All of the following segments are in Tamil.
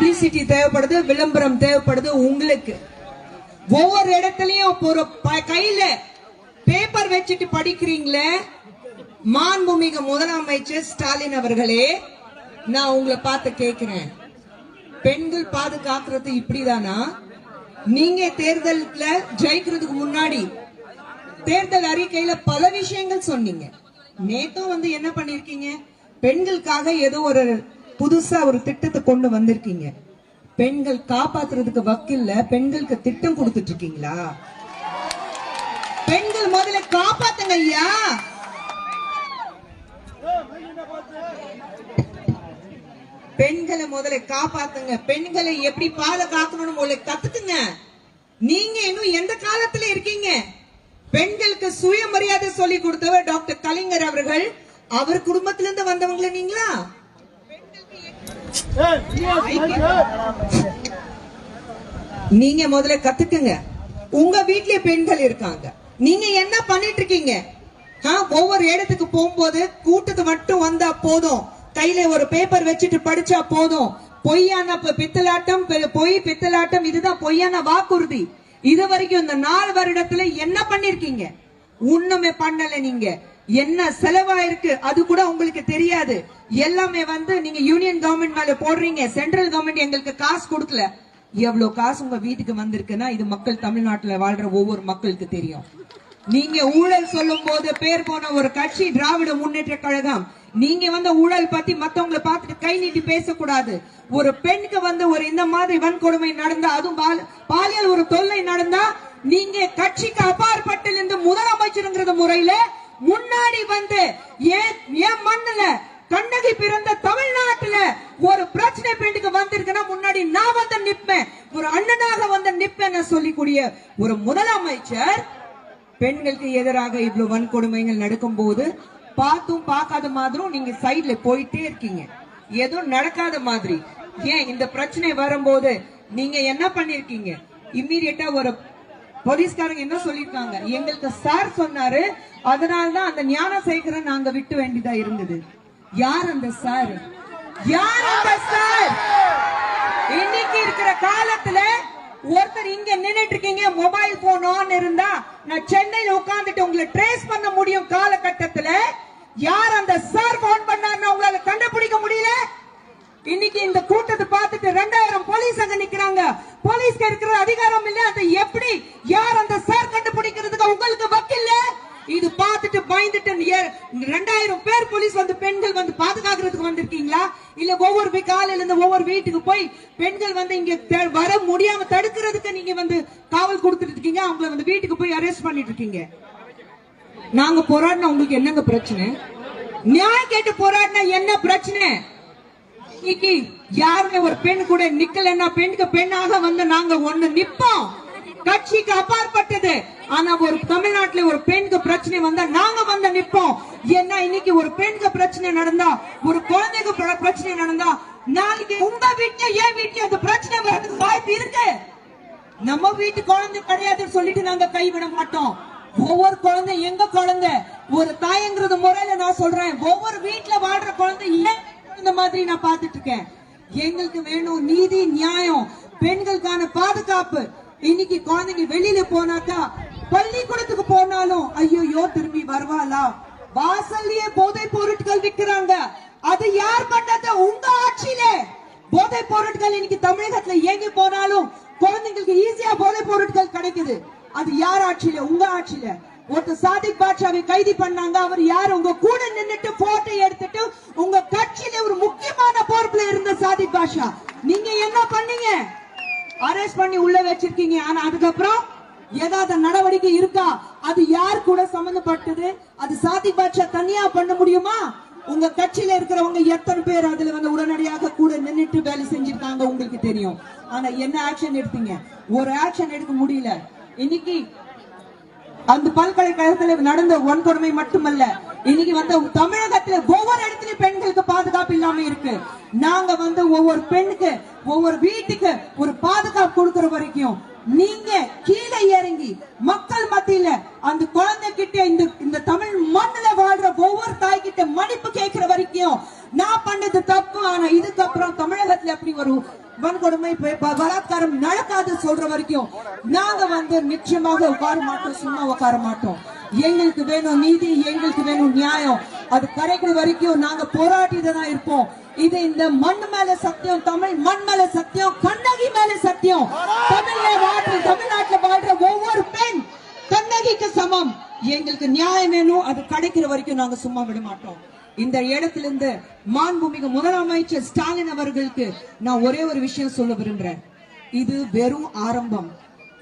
பப்ளிசிட்டி தேவைப்படுது விளம்பரம் தேவைப்படுது உங்களுக்கு. ஒவ்வொரு இடத்துலயும் ஒரு ப- கையில பேப்பர் வச்சுட்டு படிக்கிறீங்களே? மாண்புமிகு முதலமைச்சர் ஸ்டாலின் அவர்களே நான் உங்களை பார்த்து கேட்கிறேன். பெண்கள் பாதுகாக்கிறது இப்படிதானா? நீங்க தேர்தல்ல ஜெயிக்கிறதுக்கு முன்னாடி தேர்தல் அறிக்கையில பல விஷயங்கள் சொன்னீங்க. நேத்தும் வந்து என்ன பண்ணிருக்கீங்க? பெண்களுக்காக ஏதோ ஒரு புதுசா ஒரு திட்டத்தை கொண்டு வந்திருக்கீங்க. பெண்கள் காப்பாத்துறதுக்கு வக்கில்ல பெண்களுக்கு திட்டம் கொடுத்துட்டு இருக்கீங்களா பெண்கள் முதல்ல காப்பாத்துங்க ஐயா. பெண்களை முதல்ல காப்பாத்துங்க. பெண்களை எப்படி பாதுகாக்கணும்னு முதல்ல கத்துக்குங்க. நீங்க இன்னும் எந்த காலத்துல இருக்கீங்க? பெண்களுக்கு சுயமரியாதை சொல்லி கொடுத்தவர் டாக்டர் கலைஞர் அவர்கள். அவர் குடும்பத்திலிருந்து வந்தவங்கள நீங்களா? நீங்க முதல்ல கத்துக்குங்க. உங்க வீட்லயே பெண்கள் இருக்காங்க. நீங்க என்ன பண்ணிட்டு இருக்கீங்க? ஒவ்வொரு இடத்துக்கு போகும்போது கூட்டத்து மட்டும் வந்தா போதும். கையில ஒரு பேப்பர் வச்சுட்டு படிச்சா போதும். பொய்யான பித்தலாட்டம் பொய் பித்தலாட்டம் இதுதான் பொய்யான வாக்குறுதி. இது வரைக்கும் இந்த நாலு வருடத்துல என்ன பண்ணிருக்கீங்க? ஒண்ணுமே பண்ணல நீங்க. என்ன செலவாயிருக்கு? அது கூட உங்களுக்கு தெரியாது. எல்லாமே வந்து நீங்க யூனியன் கவர்மெண்ட் மேல போடுறீங்க. சென்ட்ரல் கவர்மெண்ட் எங்களுக்கு காசு கொடுக்கல. எவ்வளவு காசு உங்க வீட்டுக்கு வந்திருக்குன்னா இது மக்கள் தமிழ்நாட்டுல வாழ்ற ஒவ்வொரு மக்களுக்கு தெரியும். நீங்க ஊழல் சொல்லும் போது பேர் போன ஒரு கட்சி திராவிட முன்னேற்ற கழகம். நீங்க வந்து ஊழல் பத்தி மத்தவங்களை பார்த்துட்டு கை நீட்டி பேசக்கூடாது. ஒரு பெண்ணுக்கு வந்து ஒரு இந்த மாதிரி வன்கொடுமை நடந்தா அதுவும் பாலியல் ஒரு தொல்லை நடந்தா நீங்க கட்சிக்கு அப்பாற்பட்டிலிருந்து முதலமைச்சருங்கிற முறையில முன்னாடி வந்து ஏன் மண்ணுல கண்ணகி பிறந்த தமிழ்நாட்டுல ஒரு பிரச்சனை பெண்ணுக்கு வந்திருக்குன்னா முன்னாடி நான் வந்து நிப்பேன். ஒரு அண்ணனாக வந்து நிப்பேன்னு சொல்லிக்கூடிய ஒரு முதலமைச்சர் பெண்களுக்கு எதிராக இவ்வளவு வன்கொடுமைகள் நடக்கும் போது பார்த்தும் பார்க்காத மாதிரும் நீங்க சைடுல போயிட்டே இருக்கீங்க. எதுவும் நடக்காத மாதிரி. ஏன் இந்த பிரச்சனை வரும்போது நீங்க என்ன பண்ணிருக்கீங்க? இம்மீடியட்டா ஒரு போலீஸ்காரங்க என்ன சொல்லிருக்காங்க எங்களுக்கு சார் சொன்னாரு. அதனாலதான் அந்த ஞானசேகரன் நாங்க விட்டு வேண்டியதா இருந்தது. யார் அந்த சார் யார் அந்த சார் இன்னைக்கு இருக்கிற காலத்துல ஒருத்தர் இங்க நின்னுட்டு இருக்கீங்க மொபைல் போன் ஆன் இருந்தா நான் சென்னையில உட்கார்ந்துட்டு உங்களை ட்ரேஸ் பண்ண முடியும் காலகட்டத்துல. யார் அந்த சார் போன் பண்ணாருன்னா உங்களால கண்டுபிடிக்க முடியல? இன்னைக்கு இந்த கூட்டத்தை பார்த்துட்டு ரெண்டாயிரம் போலீஸ் அங்க நிக்கிறாங்க. போலீஸ்க்கு இருக்கிற அதிகாரம் இல்ல. அந்த எப்படி யார் அந்த சார் கண்டுபிடிக்கிறதுக்கு உங்களுக்கு வக்கில்ல? இது பார்த்துட்டு பயந்துட்டு ரெண்டாயிரம் பேர் போலீஸ் வந்து பெண்கள் வந்து பாதுகாக்கிறதுக்கு வந்திருக்கீங்களா? இல்ல ஒவ்வொரு காலையில இருந்து ஒவ்வொரு வீட்டுக்கு போய் பெண்கள் வந்து இங்க வர முடியாம தடுக்கிறதுக்கு நீங்க வந்து காவல் கொடுத்துட்டு இருக்கீங்க. அவங்கள வந்து வீட்டுக்கு போய் அரெஸ்ட் பண்ணிட்டு இருக்கீங்க. நாங்க போராடினா உங்களுக்கு என்னங்க பிரச்சனை? நியாயம் கேட்டு போராடினா என்ன பிரச்சனை? இன்னைக்கு யாருமே ஒரு பெண் கூட நிக்கலன்னா பெண்ணுக்கு பெண்ணாக வந்து நாங்க ஒண்ணு நிப்போம். கட்சிக்கு அப்பாற்பட்டது. ஆனா ஒரு தமிழ்நாட்டுல ஒரு பெண்ணுக்கு பிரச்சனை வந்தா நாங்க வந்து நிப்போம். ஏன்னா இன்னைக்கு ஒரு பெண்ணுக்கு பிரச்சனை நடந்தா ஒரு குழந்தைக்கு பிரச்சனை நடந்தா நாளைக்கு உங்க வீட்லயும் ஏன் வீட்லயும் அந்த பிரச்சனை வர்றது வாய்ப்பு இருக்கு. நம்ம வீட்டு குழந்தை கிடையாதுன்னு சொல்லிட்டு நாங்க கைவிட மாட்டோம். ஒவ்வொரு குழந்தை எங்க குழந்தை? ஒரு தாயங்கிறது முறையில நான் சொல்றேன். ஒவ்வொரு வீட்டுல வாழ்ற குழந்தை ஏன் இந்த மாதிரி நான் பார்த்துட்டு இருக்கேன் எங்களுக்கு வேணும் நீதி நியாயம். பெண்களுக்கான பாதுகாப்பு. இன்னைக்கு குழந்தைங்க வெளியில போனாக்கா பள்ளிக்கூடத்துக்கு போனாலும் ஐயோயோ திரும்பி வருவாளா? வாசல்லயே போதை பொருட்கள் விக்கிறாங்க அது யார் பண்ணது உங்க ஆட்சியில? போதை பொருட்கள் இன்னைக்கு தமிழகத்துல எங்க போனாலும் குழந்தைங்களுக்கு ஈஸியா போதை பொருட்கள் கிடைக்குது. அது யார் ஆட்சியில? உங்க ஆட்சியில. ஒருத்தர் சாதிக் பாட்சாவை கைதி பண்ணாங்க. அவர் யார்? உங்க கூட நின்னுட்டு போட்டோ எடுத்துட்டு உங்க கட்சியில ஒரு முக்கியமான பொறுப்புல இருந்த சாதிக் பாஷா நீங்க என்ன பண்ணீங்க அரெஸ்ட் பண்ணி உள்ள வச்சிருக்கீங்க. ஆனா அதுக்கப்புறம் ஏதாவது நடவடிக்கை இருக்கா? அது யார் கூட சம்பந்தப்பட்டது அது சாதி பாட்சா தனியா பண்ண முடியுமா? உங்க கட்சியில இருக்கிறவங்க எத்தனை பேர் அதுல வந்து உடனடியாக கூட நின்றுட்டு வேலை செஞ்சிருக்காங்க உங்களுக்கு தெரியும். ஆனா என்ன ஆக்ஷன் எடுத்தீங்க? ஒரு ஆக்ஷன் எடுக்க முடியல. இன்னைக்கு அந்த பல்கலைக்கழகத்துல நடந்த வன்கொடுமை மட்டுமல்ல இன்னைக்கு வந்து தமிழகத்துல ஒவ்வொரு இடத்துலயும் பெண்களுக்கு பாதுகாப்பு இல்லாம இருக்கு. நாங்க வந்து ஒவ்வொரு பெண்ணுக்கு ஒவ்வொரு வீட்டுக்கு ஒரு பாதுகாப்பு கொடுக்கற வரைக்கும் நீங்க கீழே இறங்கி மக்கள் மத்தியில அந்த குழந்தை கிட்ட இந்த இந்த தமிழ் மண்ணுல வாழ்ற ஒவ்வொரு தாய் கிட்ட மன்னிப்பு கேட்கிற வரைக்கும் நான் பண்ணது தப்பு ஆனா இதுக்கப்புறம் தமிழகத்துல அப்படி ஒரு வன்கொடுமை பலாத்காரம் நடக்காது சொல்ற வரைக்கும் நாங்க வந்து நிச்சயமாக உட்கார மாட்டோம் சும்மா உட்கார மாட்டோம். எங்களுக்கு வேணும் நீதி எங்களுக்கு வேணும் நியாயம். அது கிடைக்கிற வரைக்கும் நாங்க போராட்டிட்டு தான் இருப்போம். இது இந்த மண் மேல சத்தியம் தமிழ் மண் மேல சத்தியம் கண்ணகி மேல சத்தியம். தமிழ்ல வாழ்ற தமிழ்நாட்டுல வாழ்ற ஒவ்வொரு பெண் கண்ணகிக்கு சமம். எங்களுக்கு நியாயம் வேணும் அது கிடைக்கிற வரைக்கும் நாங்க சும்மா விட மாட்டோம். இந்த இடத்திலிருந்து மாண்புமிகு முதலமைச்சர் ஸ்டாலின் அவர்களுக்கு நான் ஒரே ஒரு விஷயம் சொல்ல விரும்புறேன். இது வெறும் ஆரம்பம்.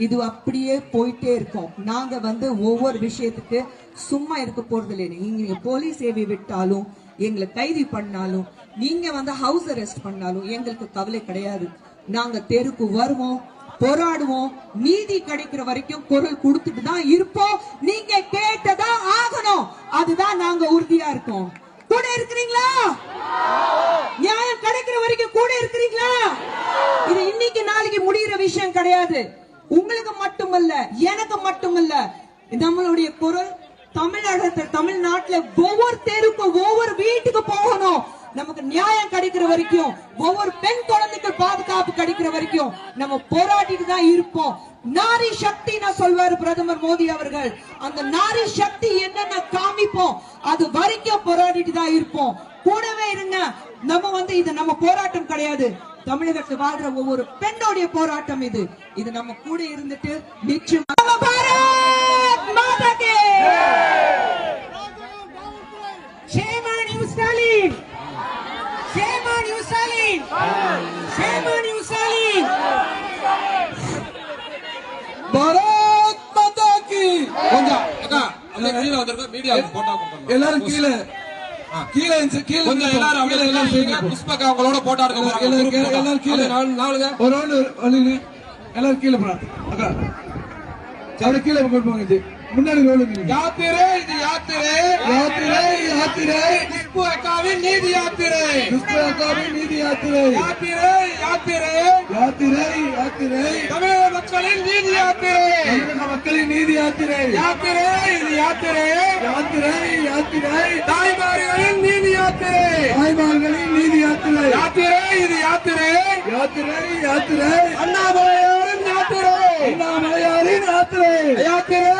இது அப்படியே போயிட்டே இருக்கும். நாங்க வந்து ஒவ்வொரு விஷயத்துக்கு சும்மா இருக்க போறது இல்லை நீங்க போலீஸ் சேவை விட்டாலும் எங்களை கைது பண்ணாலும் நீங்க வந்து ஹவுஸ் அரெஸ்ட் பண்ணாலும் எங்களுக்கு கவலை கிடையாது. நாங்க தெருக்கு வருவோம் போராடுவோம். நீதி கிடைக்கிற வரைக்கும் குரல் கொடுத்துட்டு தான் இருப்போம். நீங்க கேட்டதா ஆகணும். அதுதான் நாங்க உறுதியா இருக்கோம். கூட இருக்கிறீங்களா? நியாயம் கிடைக்கிற வரைக்கும் கூட இருக்கிறீங்களா? இது இன்னைக்கு நாளைக்கு முடிகிற விஷயம் கிடையாது. உங்களுக்கு மட்டுமல்ல எனக்கு மட்டுமல்ல. நம்மளுடைய குரல் தமிழகத்துல தமிழ்நாட்டுல ஒவ்வொரு தெருக்கும் ஒவ்வொரு வீட்டுக்கு போகணும். நமக்கு நியாயம் கிடைக்கிற வரைக்கும் ஒவ்வொரு பெண் குழந்தைக்கு பாதுகாப்பு கிடைக்கிற வரைக்கும் நம்ம போராடிட்டு தான் இருப்போம். நாரி சக்தி நான் சொல்வாரு பிரதமர் மோடி அவர்கள். அந்த நாரி சக்தி என்னென்ன காமிப்போம் அது வரைக்கும் போராடிட்டு தான் இருப்போம். கூடவே இருங்க நம்ம வந்து இது நம்ம போராட்டம் கிடையாது. தமிழகத்தில் வாழ்ற ஒவ்வொரு பெண்ணுடைய போராட்டம் இது. இது நம்ம கூட இருந்துட்டு நிச்சயம் நம்ம பாரத் மாதா கே Shame on you, Stalin! Shame on you, Stalin! Bharat Mata கி கொஞ்சம் அக்கா அப்படியே கீழே வந்திருக்கோம் மீடியா போட்டா கொடுக்கணும். எல்லாரும் கீழே கீழே இருந்துச்சு, கீழே கொஞ்சம் எல்லாரும் அப்படியே எல்லாரும் சேர்ந்து புஷ்பக்கா அவங்களோட போட்டோ எடுக்க போறாங்க எல்லாரும் கீழே. எல்லாரும் கீழே. நாலுங்க ஒரு ரவுண்டு வழியில எல்லாரும் கீழே போறாங்க அக்கா அப்படியே கீழே கொண்டு போங்க. முன்னாடி. யாத்திரை இது யாத்திரை. யாத்திரை யாத்திரை. அக்காவின் நீதி யாத்திரை. அக்காவின் நீதி யாத்திரை. யாத்திரை யாத்திரை. யாத்திரை யாத்திரை. தமிழக மக்களின் நீதி யாத்திரை. தமிழக மக்களின் நீதி யாத்திரை. யாத்திரை இது யாத்திரை. யாத்திரை யாத்திரை. தாய்மார்களின் நீதி யாத்திரை. தாய்மார்களின் நீதி யாத்திரை. யாத்திரை இது யாத்திரை. யாத்திரை யாத்திரை. அண்ணாமலையாரின் யாத்திரை. அண்ணாமலையாரின் யாத்திரை. யாத்திரை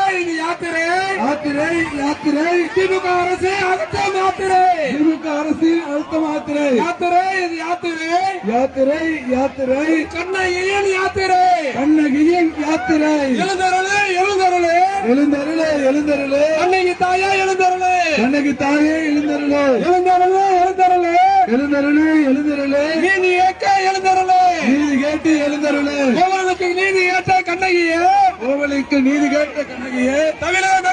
யாத்திரை யாத்திரை. திமுக அரசு அகற்றம் யாத்திரை திமுக அரசின் அழுத்த மாத்திரை. யாத்திரை இது யாத்திரை. யாத்திரை யாத்திரை. கண்ணையின் யாத்திரை. கண்ணகியின் யாத்திரை. எழுந்தருளு எழுந்தருளு. எழுந்தருளே எழுந்தருளே. கண்ணகி தாயா எழுந்தருளு. கண்ணகி தாயே எழுந்தருளே. எழுந்தருளு எழுந்தருளு. எழுந்தருளே எழுந்தருளே. நீதி ஏற்க எழுந்தருளு. நீதி கேட்டு எழுந்தருளே. கோவலுக்கு நீதி ஏற்ற கண்ணகியே. கோவலுக்கு நீதி கேட்ட கண்ணகியே. தமிழக